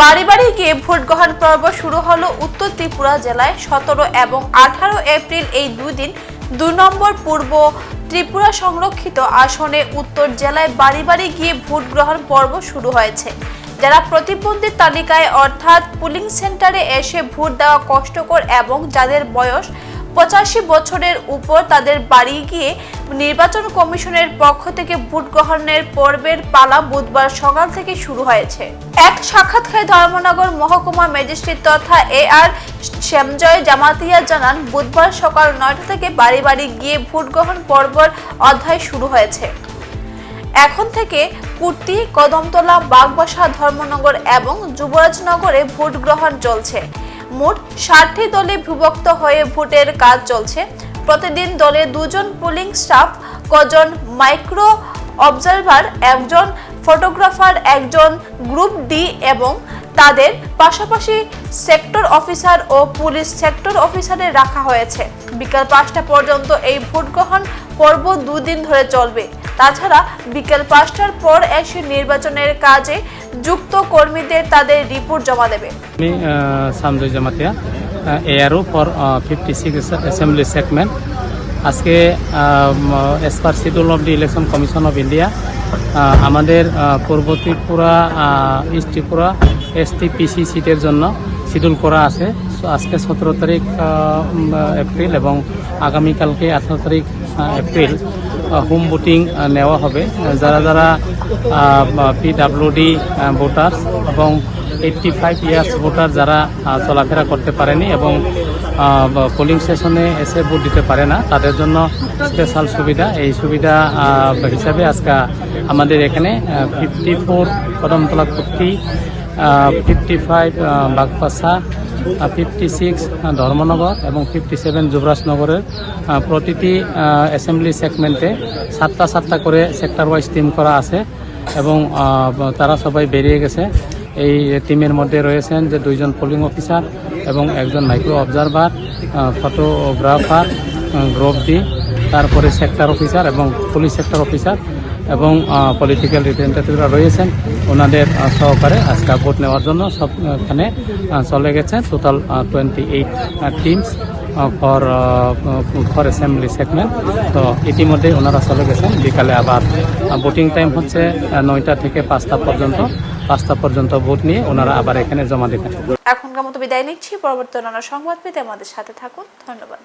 বাড়ি বাড়ি গিয়ে ভোট গ্রহণ পর্ব শুরু হলো উত্তর ত্রিপুরা জেলায় সতেরো এবং আঠারো এপ্রিল এই দুই দিন দুই নম্বর পূর্ব ত্রিপুরা সংরক্ষিত আসনে উত্তর জেলায় বাড়ি বাড়ি গিয়ে ভোট গ্রহণ পর্ব শুরু হয়েছে। যারা প্রতিবন্ধী তালিকায় অর্থাৎ পুলিং সেন্টারে এসে ভোট দেওয়া কষ্টকর এবং যাদের বয়স পঁচাশি বছরের উপর তাদের বাড়ি গিয়ে নির্বাচন কমিশনের পক্ষ থেকে ভোট গ্রহণের পর্বের পালা বুধবার সকাল থেকে শুরু হয়েছে। এক সাক্ষাৎকারে ধর্মনগর মহকুমা ম্যাজিস্ট্রেট তথা এ আর শ্যামজয় জামাতিয়া জানান, বুধবার সকাল নয়টা থেকে বাড়ি বাড়ি গিয়ে ভোট গ্রহণ পর্বর অধ্যায় শুরু হয়েছে। এখন থেকে কুর্তি, কদমতলা, বাগবাসা, ধর্মনগর এবং যুবরাজনগরে ভোট গ্রহণ চলছে। মোট ষাটটি দলে বিভক্ত হয়ে ভোটের কাজ চলছে। প্রতিদিন দলে দুজন পুলিং স্টাফ কজন মাইক্রো অবজারভার একজন ফটোগ্রাফার একজন গ্রুপ ডি এবং তাদের পাশাপাশি সেক্টর অফিসার ও পুলিশ সেক্টর অফিসারে রাখা হয়েছে। বিকাল পাঁচটা পর্যন্ত এই ভোট গ্রহণ পর্ব দুদিন ধরে চলবে। তাছাড়া বিকেল পাঁচটার পর এসে নির্বাচনের কাজে যুক্ত কর্মীদের তাদের রিপোর্ট জমা দেবে। আমি Sanjay Jamatia ARO for fifty six assembly segment আজকে as per schedule of the election commission of India আমাদের পূর্ব Tripura east Tripura S T PC সিটের জন্য শিডিউল করা আছে। আজকে সতেরো তারিখ এপ্রিল এবং আগামীকালকে আঠারো তারিখ এপ্রিল। হোম ভোটিং নেওয়া হবে। যারা যারা পিডাব্লিউডি ভোটার এবং এইটটি ফাইভ ইয়ার্স ভোটার যারা চলাফেরা করতে পারেনি এবং পোলিং স্টেশনে এসে ভোট দিতে পারে না, তাদের জন্য স্পেশাল সুবিধা। এই সুবিধা হিসাবে আজকে আমাদের এখানে fifty four Kadamtala Kurti fifty five Bagbasa fifty six Dharmanagar এবং ফিফটি সেভেন যুবরাজনগরের প্রতিটি অ্যাসেম্বলি সেগমেন্টে সাতটা সাতটা করে সেক্টর ওয়াইজ টিম করা আছে এবং তারা সবাই বেরিয়ে গেছে। এই টিমের মধ্যে রয়েছেন যে দুইজন পোলিং অফিসার এবং একজন micro observer photographer group D তারপরে সেক্টর অফিসার এবং পুলিশ সেক্টর অফিসার এবং পলিটিক্যাল রিপ্রেজেন্টেটিভরা রয়েছেন। ওনাদের সহকারে আজকে ভোট নেওয়ার জন্য সব এখানে চলে গেছে total twenty eight teams for for assembly segment তো ইতিমধ্যে ওনারা চলে গেছেন। বিকালে আবার ভোটিং টাইম হচ্ছে নয়টা থেকে পাঁচটা পর্যন্ত। পাঁচটা পর্যন্ত ভোট নিয়ে ওনারা আবার এখানে জমা দেবেন। এখনকার মতো বিদায় নিচ্ছি। পরবর্তী অন্যান্য সংবাদ পেতে আমাদের সাথে থাকুন। ধন্যবাদ।